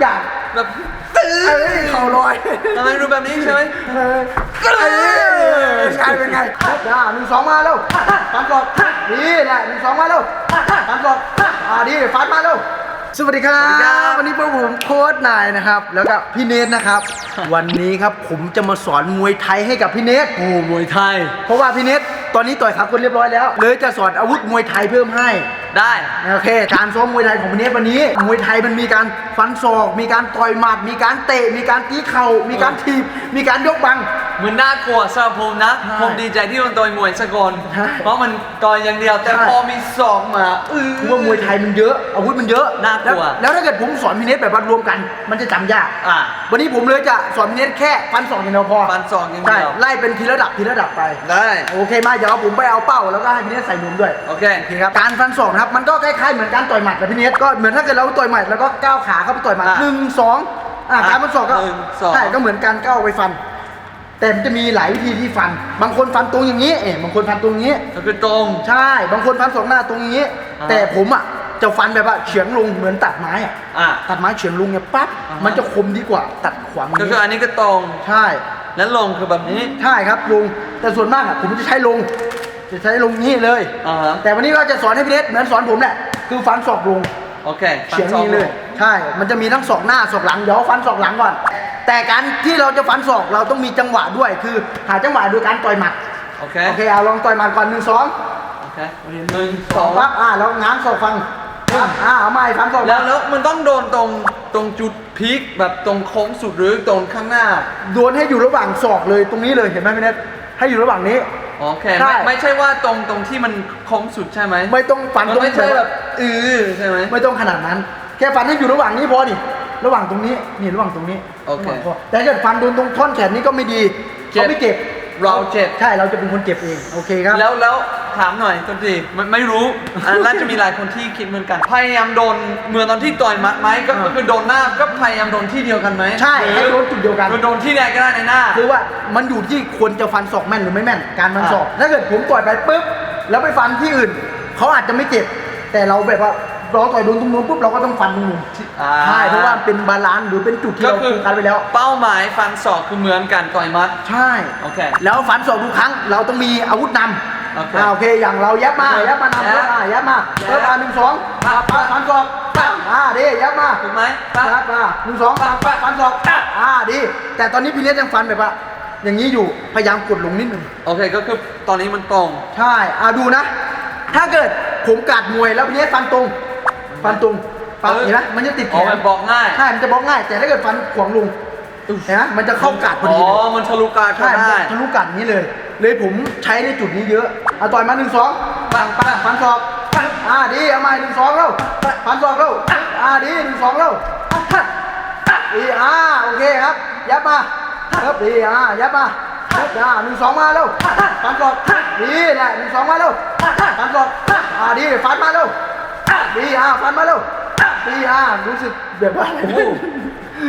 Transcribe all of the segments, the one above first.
อย่างแบบตื้อเอ้ยเข่าลอยทำไมรู้แบบนี้ใช่ไหมเออเอ้ยเป็นไงเป็นไงอ่าหนึ่งสองมาแล้วฟันกรอบนี่แหละหนึ่งสองมาแล้วฟันกรอบอ่าดีฟันมาแล้วสวัสดีครับ วันนี้พวกผมโค้ชนายนะครับ แล้วก็พี่เนทนะครับ วันนี้ครับผมจะมาสอนมวยไทยให้กับพี่เนทโอ้มวยไทย เพราะว่าพี่เนทตอนนี้ต่อยขาคนเรียบร้อยแล้ว เลยจะสอนอาวุธมวยไทยเพิ่มให้ ได้โอเค การซ้อมมวยไทยของพี่เนทวันนี้มวยไทยมันมีการฟันศอก มีการต่อยหมัด มีการเตะ มีการตีเข่า มีการถีบ มีการยกบังเหมือนน่ากลัวสำหรับผมนะ ใช่ผมดีใจที่มันต่อยมวยสกลใช่ เพราะมันต่อยอย่างเดียวแต่ใช่พอมีสองมาอื้อว่ามวยไทยมันเยอะอาวุธมันเยอะน่ากลัว แแล้วถ้าเกิดผมสอนพี่เนทแบบว่ารวมกัน มันจะจำยาก อะ วันนี้ผมเลยจะสอนพี่เนทแค่ฟันศอกอย่างเดียวพอฟันศอกอย่างเดีใช่ยวไล่เป็นทีละระดับทีละระดับไป ได้ โอเคมาเดี๋ยวผมไปเอาเป้าแล้วก็ให้พี่เนทใส่นวมด้วย โอเค โอเคครับ การฟันศอกนะครับมันก็คล้ายๆเหมือนการต่อยหมัดนะพี่เนทก็เหมือนถ้าเกิดเราต่อยหมัดแล้วก็ก้าวขาเข้าไปต่อยหมัดอะหนึ่งสองอะอะการฟันศอกก็หนึ่งสอง ใช่ก็เหมือนการก้าวไปฟัน แต่มันจะมีหลายวิธีที่ฟัน บางคนฟันตรงอย่างนี้เอ๋บางคนฟันตรงนี้ ก็คือตรง ใช่ บางคนฟันสองหน้าตรงนี้ อ่าแต่ผมอะจะฟันแบบว่าเฉียงลงเหมือนตัดไม้อะอะตัดไม้เฉียงลงเนี่ยปั๊บอ่าฮะ มันจะคมดีกว่าตัดขวางก็นี้คืออันนี้ก็ตรง ใช่ แล้วลงคือแบบนี้ ใช่ครับลุงแต่ส่วนมากอะผมจะใช้ลง จะใช้ลงนี้เลย อ่าฮะแต่วันนี้ก็จะสอนให้พี่เล็กเหมือนสอนผมแหละ คือฟันศอกลงโอเคฟัเฉียงศอกนี้เลย ใช่ มันจะมีทั้งศอกหน้าศอกหลัง เดี๋ยวฟันศอกหลังก่อน แต่การที่เราจะฟันศอกเราต้องมีจังหวะด้วย คือหาจังหวะโดยการต่อยหมัด โอเคโอเคเอาลองต่อยหมัดก่อนหนึ่งสองโอเคหนึ่งสสอองงปั๊บ อ่าแล้วง้างศอกฟังปั๊บอ่าเอาใหม่ฟันศอกแล้วแล้วมันต้องโดนตรงตรงจุดพีคแบบตรงโค้งสุดหรือตรงข้างหน้า โดนให้อยู่ระหว่างศอกเลยตรงนี้เลย เห็นไหมพี่เน็ตให้อยู่ระหว่างนี้ โอเคใช่ ไม่ไม่ใช่ว่าตรงตรงที่มันโค้งสุดใช่ไหมไม่ต้องฟันมันตรงไม่ใช่แบบเออใช่ไหม ไม่ต้องขนาดนั้น แค่ฟันให้อยู่ระหว่างนี้พอนี่ระหว่างตรงนี้นี่ระหว่างตรงนี้โอเคระหว่างพแต่ถ้าเกิดฟันโดนตรงท่อนแขนนี้ก็ไม่ดีเจ็บ เขาไม่เจ็บ เราเจ็บใช่เราจะเป็นคนเจ็บเองโอเคครับ แล้วแล้วถามหน่อยต้นทีไม่ไม่รู้อันน่าจะมีหลายคนที่คิดเหมือนกัน พยายามโดนเหมือนตอนที่ต่อยหมัดไหมก็อ่า ก็คือโดนหน้าก็พยายามโดนที่เดียวกันไหมใช่รือให้โดนจุดเดียวกันคือโดนที่ใดก็ได้ในหน้า คือว่ามันอยู่ที่ควรจะฟันศอกแม่นหรือไม่แม่น การฟันศอก ถ้าเกิดผมต่อยไปปุ๊บแล้วไปฟันที่อื่น เขาอาจจะไม่เจ็บ แต่เราแบบว่า เราต่อยโดนตรงนู้นปุ๊บเราก็ต้องฟันตรงนู้นอ่า ใช่เพราะว่าเป็นบาลานซ์หรือเป็นจุดที่ก็เราคือคุยกันไว้แล้ว เป้าหมายฟันศอกคือเหมือนกันต่อยหมัด ใช่ โอเค แล้วฟันศอกทุกครั้งเราต้องมีอาวุธนำโอเคอ่าโอเค อย่างเรายับมายับมานำยัยับบมายับมายับเริ่มมาหนึ่งสองปั๊บปั๊บ ฟันศอกปั๊บอ่าดียับมาถูกไหมปั๊บยับมาหนึ่งสองปั๊บปั๊บฟันศอกอ่าดี แต่ตอนนี้พี่เลี้ยงยังฟันแบบว่าอย่างนี้อยู่ พยายามกดลงนิดหนึง โอเคก็คือตอนนี้มันตรง ใช่อ่าดูนะ ถ้าเกิดผมกัดมวยแล้วพี่เลี้ยงฟันตรง ฟันตรงฟันเออเห็นไหมมันจะติดแขอ๋อนมันบอกง่าย ใช่ มันจะบล็อกง่าย แต่ถ้าเกิดฟันขวางลงเห็นไหมมันจะเข้ากัดพออ๋ดีอ เลยมันทะลุกาเข้าใช่มันได้จะทะลุกัดอย่างนี้เลย เลยผมใช้ในจุดนี้เยอะเอาต่อยมาหนึ่งสองปังปังฟันศอกอ่าดีเอามาหนึ่งสองแล้วฟันศอกแล้วอ่าดีหนึ่งสองแล้วดีอ่าโอเคครับ ยับมาครับดีอ่ายับมาครับอ่าหนึ่งสองมาแล้วฟันศอกดีแหละหนึ่งสองมาแล้วฟันศอกอ่าดีฟันมาแล้ว ดีอ่าฟันมาแล้วดีอ่ารู้สึกแบบว่าโอ้โห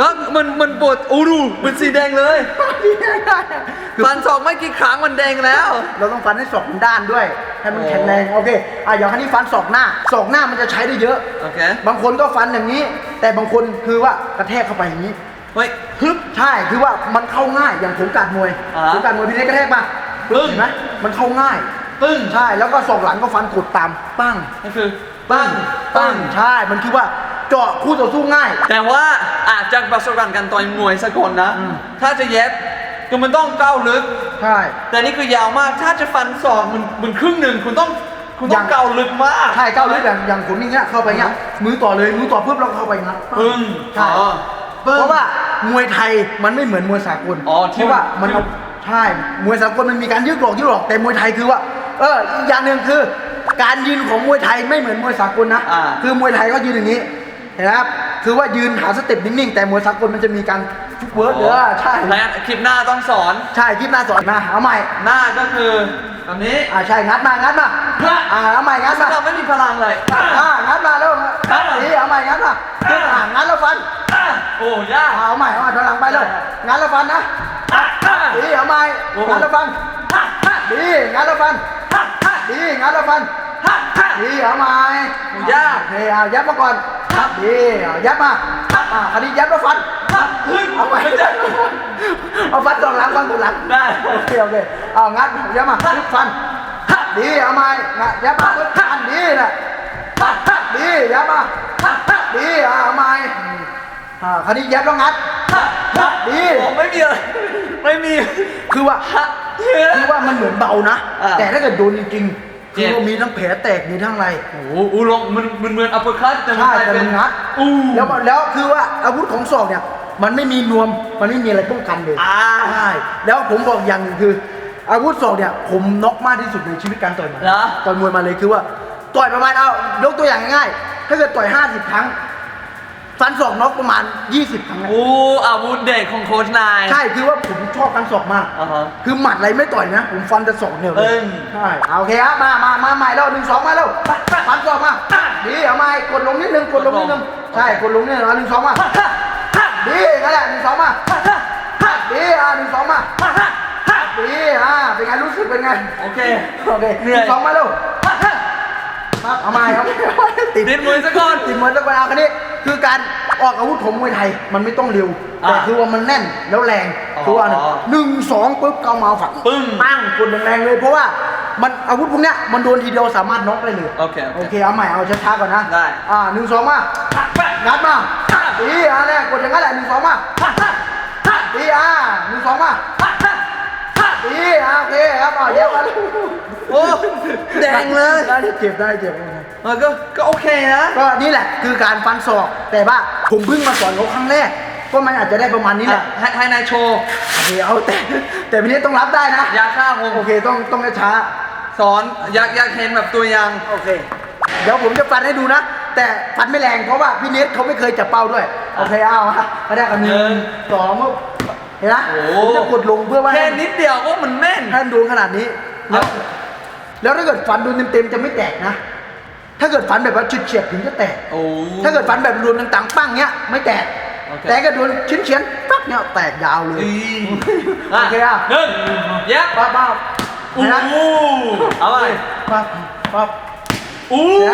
ก็มันมันปวดอูรูเป็นสีแดงเลย ฟันศอกไม่กี่ครั้งมันแดงแล้ว เราต้องฟันให้ศอกมันด้านด้วย ให้มันโอ้แข็งแรงโอเคอะอย่างคันนี้ฟันศอกหน้าศอกหน้ามันจะใช้ได้เยอะโอเคบางคนก็ฟันอย่างนี้ แต่บางคนคือว่ากระแทกเข้าไปอย่างนี้เฮ้ยฮึบใช่คือว่ามันเข้าง่ายอย่างผมกัดมวยอ่าผมกัดมวยพี่เล็กกระแทกมาปึ้งเห็นไหมมันเข้าง่ายปึ้งใช่แล้วก็ศอกหลังก็ฟันกดตามปั้งก็คือ ปั้งปั้งใช่ มันคือว่าเจาะคู่ต่อสู้ง่าย แต่ว่าอาจจากประสบการณ์การต่อยมวยสกลนะ อืม ถ้าจะเย็บคือมันต้องก้าวลึก ใช่ แต่นี่คือยาวมาก ถ้าจะฟันศอกมันมันครึ่งหนึ่งคุณต้องคุณต้องก้าวลึกมาก ใช่ก้าวลึกอย่างอย่างผมอย่างเงี้ยเข้าไปเงี้ยมือต่อเลยมือต่อปุ๊บเราเข้าไปงัดปึ้งใช่อ๋อปึ้งเพราะว่ามวยไทยมันไม่เหมือนมวยสากลอ๋อที่ เพราะว่ามัมันนเอาใช่มวยสากลมันมีการยืดหลอกยืดหลอกแต่มวยไทยคือว่า เอออีกอย่างหนึ่งคือ การยืนของมวยไทยไม่เหมือนมวยสากลนะ อ่า คือมวยไทยก็ยืนอย่างนี้เห็นไหมครับ คือว่ายืนหาสเต็ปนิ่งๆ แต่มวยสากลมันจะมีการฟุตเวิร์ดเออใช่แล้วคลิปหน้าต้องสอน ใช่คลิปหน้าสอนมาเอาใหม่หน้าก็คือแบบนี้ อ่าใช่งัดมางัดมาอ่าเอาใหม่งัดมา เราไม่มีพลังเลย อ่างัดมาแล้วนี่เอาใหม่งัดมาอ่างัดแล้วฟันโอ้ยากเอาใหม่เอาใหม่ถอยหลังไปเลยงัดแล้วฟันนะดีเอาใหม่โอ้โห งัดแล้วฟันดีงัดแล้วฟันดีงัดแล้วฟัน ดีเอาใหม่ยากโอเคเอายับมาก่อนดีเอายัดมาอ่าคราวนี้ยัดมาฟันเอาไปเอาฟันตรงหลังฟันตรงหลังได้โอเคโอเคเอางัดยัดมาฟันดีเอามางัดยัดมาฟันดีนะดียัดมาดีอ่าเอามาอ่าคราวนี้ยัดแล้วงัดดีผมไม่มีอะไรไม่มีคือว่าฮะเฮ้ยคือว่ามันเหมือนเบานะอ่าแต่ถ้าเกิดโดนจริงๆเจ็ คือบว่ามีทั้งแผลแตกมีทั้งอะไร โอ้โหอูลงมันมันเหมือนอัปเปอร์คัตแต่มันใช่กลายแต่เป็มันนงัดอู้แล้วมันแล้วคือว่าอาวุธของศอกเนี่ย มันไม่มีนวมมันไม่มีอะไรป้องกันเลยอ่าใช่แล้วผมบอกอย่างหนึ่งคือ อาวุธศอกเนี่ย ผมน็อกมากที่สุดในชีวิตการต่อยมาเหรอ ต่อยมวยมาเลยคือว่าต่อยประมาณเอายกตัวอย่างง่ายๆถ้าเกิดต่อย 50 ครั้ง ฟันศอกน็อกประมาณ 20 ครั้งนะโอ้อาวุธเด็กของโค้ชนาย ใช่คือว่าผมชอบฟันศอกมาก อ่าฮะ คือหมัดอะไรไม่ต่อยนะ ผมฟันแต่ศอกเนี่ยเลเอิ่ยงใช่เอาโอเคครับมามามาใหม่แล้วหนึ่งสองมาแล้วฟันศอกมาดีเอาใหม่กดลงนิดนึงกดลงนิดนึงใช่กดลงนิดนึงเอาหนึ่งสองมาดีนั่นแหละหนึ่งสองมาดีอะหนึ่งสองมาดีอะเป็นไงรู้สึกเป็นไงโอเค โอเคเหนื่อยนึ่งสองมาแล้วครับเอาใหม่เอาใหม่ติดติดมือซะก่อนติดมือตะกอนเอาคันนี้ คือการออกอาวุธของมวยไทยมันไม่ต้องเร็วอ่าแต่คือว่ามันแน่นแล้วแรงอ๋อคือว่าหนึ่งสองปุ๊บเกามาฝังปึ้งปั้งกดแรงๆเลยเพราะว่ามันอาวุธพวกเนี้ยมันโดนทีเดียวสามารถน็อกได้เลยโอเคโอเคโอเคเอาใหม่เอาช้าๆก่อนนะได้อ่าหนึ่งสองมางัดมาดีอะเนี่ยกดอย่างนั้นแหละหนึ่งสองมาดีอะหนึ่งสองมาดีอะโอเคครับอะเย็บมาเลย โอ้แดงเลยได้เจ็บได้เจ็บเออก็ก็โอเคนะก็นี่แหละคือการฟันศอกแต่ว่าผมเพิ่งมาสอนเขาครั้งแรกก็มันอาจจะได้ประมาณนี้แหอะละให้ให้นายโชว์โอเคเอาแต่แต่วันนี้ต้องรับได้นะอยาฆ่าผมโอเคต้องต้องช้าสอนอยากอยากเห็นแบบตัวอย่างโอเค เดี๋ยวผมจะฟันให้ดูนะ แต่ฟันไม่แรงเพราะว่าพี่เนทเขาไม่เคยจับเป้าด้วยโอเคเอาฮะมาได้กันหนึ่งสองเห็นไหมโอ้ผมจะกดลงเพื่อว่าแค่นิดเดียวก็มันแม่นให้มันโดนขนาดนี้แล้ว แล้วถ้าเกิดฟันโดนเต็มๆจะไม่แตกนะ ถ้าเกิดฟันแบบว่าเฉียดๆถึงจะแตก โอ้ ถ้าเกิดฟันแบบรวมต่างๆปั้งเนี้ยไม่แตก โอเค แต่ก็โดนชิ้นเฉียนๆปั๊บเนี้ยแตกยาวเลยอีโอเคอะ หนึ่งเย็บปั๊บปั๊บอู้เห็นไหมเอาไปปั๊บปั๊บอู้เห็นไหม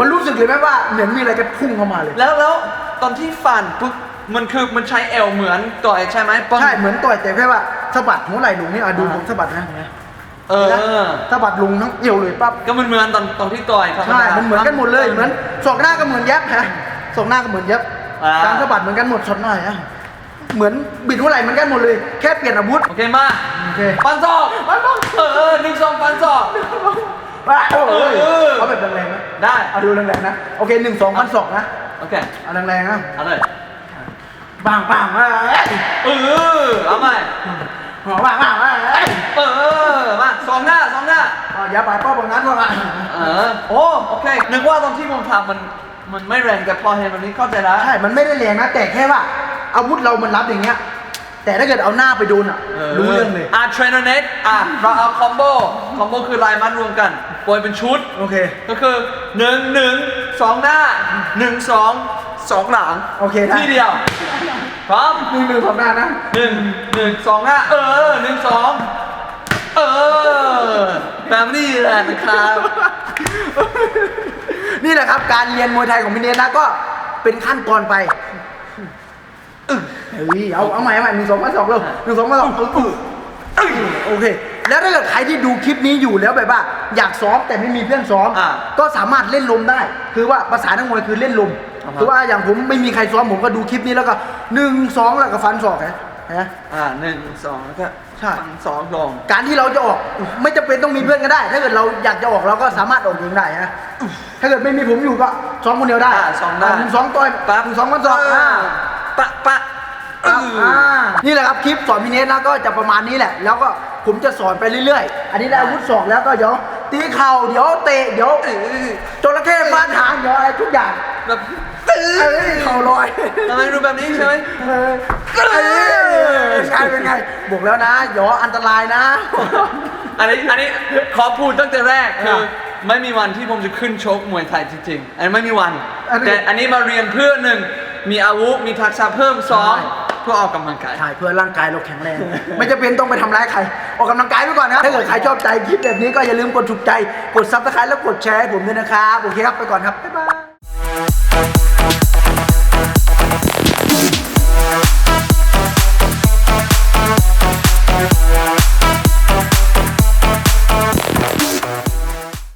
มันรู้สึกเลยไหมว่าเหมือนมีอะไรจะพุ่งเข้ามาเลย แล้วแล้วตอนที่ฟันปุ๊บมันคือมันใช้เอวเหมือนต่อยใช่ไหมปึ้ง ใช่เหมือนต่อยแต่แค่ว่าสะบัดหัวไหล่ลงนี่อะดูผมสะบัดนะ เห็นไหมเออ สะบัดลงทั้งเอวเลยปั๊บก็มันเหมือนตอนตอนที่ต่อยธรรมใช่ดามันเหมือนกันหมดเลยเหมือนศอกหน้าก็เหมือนเย็บฮะศอกหน้าก็เหมือนเย็บอ่าการสะบัดเหมือนกันหมดศอกหน้าอะเหมือนบิดหัวไหล่เหมือนกันหมดเลย แค่เปลี่ยนอาวุธ โอเคมาโอเคฟันศอกเออหนึ่งสองฟันศอก ว้าวโอ้ยเออ เอาแบบแรงๆนะได้เอาดูแรงๆนะ โอเคหนึ่งสองพันศอกนะ โอเคเอาแรงๆนะ เอาเลยบางบางมาเออเอาใหม่ หัวบางบางมาเออมาสองหน้าสองหน้าเอาอย่าไปป้อบางนั้นว่าเออโอ้โอเค นึกว่าตอนที่ผมทำมันมันไม่แรงแต่พอเห็นแบบนี้เข้าใจแล้ว ใช่ มันไม่ได้แรงนะ แต่แค่ว่าอาวุธเรามันรับอย่างเงี้ย แต่ถ้าเกิดเอาหน้าไปโดนอะ รู้เรื่องเลย อะเทรนเนอร์เน็ตอะเราเอาคอมโบ คอมโบคือลายมัดรวมกันโปรยเป็นชุด โอเค ก็คือหนึ่งหนึ่งสองหน้าหนึ่งสองสองหลังโอเคได้ ที่เดียว พร้อมหนึ่งหนึ่งสองหน้านะหนึ่งหนึ่งสองหน้าเออหนึ่งสองเออแบบนี้แหละนะครับ นี่แหละครับ การเรียนมวยไทยของพี่เนทนะก็เป็นขั้นตอนไปเฮ้ยเอาเอาใหม่เอาใหม่หนึ่งสองมาสองเร็วหนึ่งสองมาสองเออโอเค แล้วถ้าเกิดใครที่ดูคลิปนี้อยู่แล้วแบบว่า อยากซ้อมแต่ไม่มีเพื่อนซ้อม อ่าก็สามารถเล่นลมได้ คือว่าภาษานักมวยคือเล่นลมอ่าฮะ คือว่าอย่างผมไม่มีใครซ้อมผมก็ดูคลิปนี้แล้วก็หนึ่งสองแล้วก็ฟันศอกนะนะ อ่าหนึ่งสองแล้วก็ใช่ ฟันสองลงการที่เราจะออกไม่จำเป็นต้องมีเพื่อนก็ได้ ถ้าเกิดเราอยากจะออกเราก็สามารถออกเองได้นะถ้าเกิดไม่มีผมอยู่ก็ซ้อมคนเดียวได้อ่าซ้อมได้หนึ่งสองต่อยปั๊บหนึ่งสองมันสองอ่า ปะปะเอครับออ่านี่แหละครับคลิปสอนพี่เนทนะก็จะประมาณนี้แหละ แล้วก็ ผมจะสอนไปเรื่อยๆ อันนี้ได้อาวุธศอกแล้วก็เดี๋ยวตีเข่าเดี๋ยวเตะเดี๋ยวเออจระเข้ฟาดหางเดี๋ยวอะไรทุกอย่างแบบตื้อเอ้ยเข่าลอยทำไมดูแบบนี้ใช่ไหมเออเอ้ยใช่เป็นไงบอกแล้วนะเดี๋ยวอันตรายนะ อันนี้อันนี้ขอพูดตั้งแต่แรกคืออะไม่มีวันที่ผมจะขึ้นชกมวยไทยจริงๆ อันนี้ไม่มีวันอันนี้แต่อันนี้มาเรียนเพื่อหนึ่งมีอาวุธมีทักษะเพิ่มสองใช่ เพื่อออกกำลังกาย ใช่เพื่อร่างกายเราแข็งแรง ไม่จะเป็นต้องไปทำร้ายใคร ออกกำลังกายไว้ก่อนนะถ้าเกิดใครชอบใจคลิปแบบนี้ก็อย่าลืมกดถูกใจ กดซับสไครต์แล้วกดแชร์ให้ผมด้วยนะครับ โอเคครับ ไปก่อนครับ บ๊ายบาย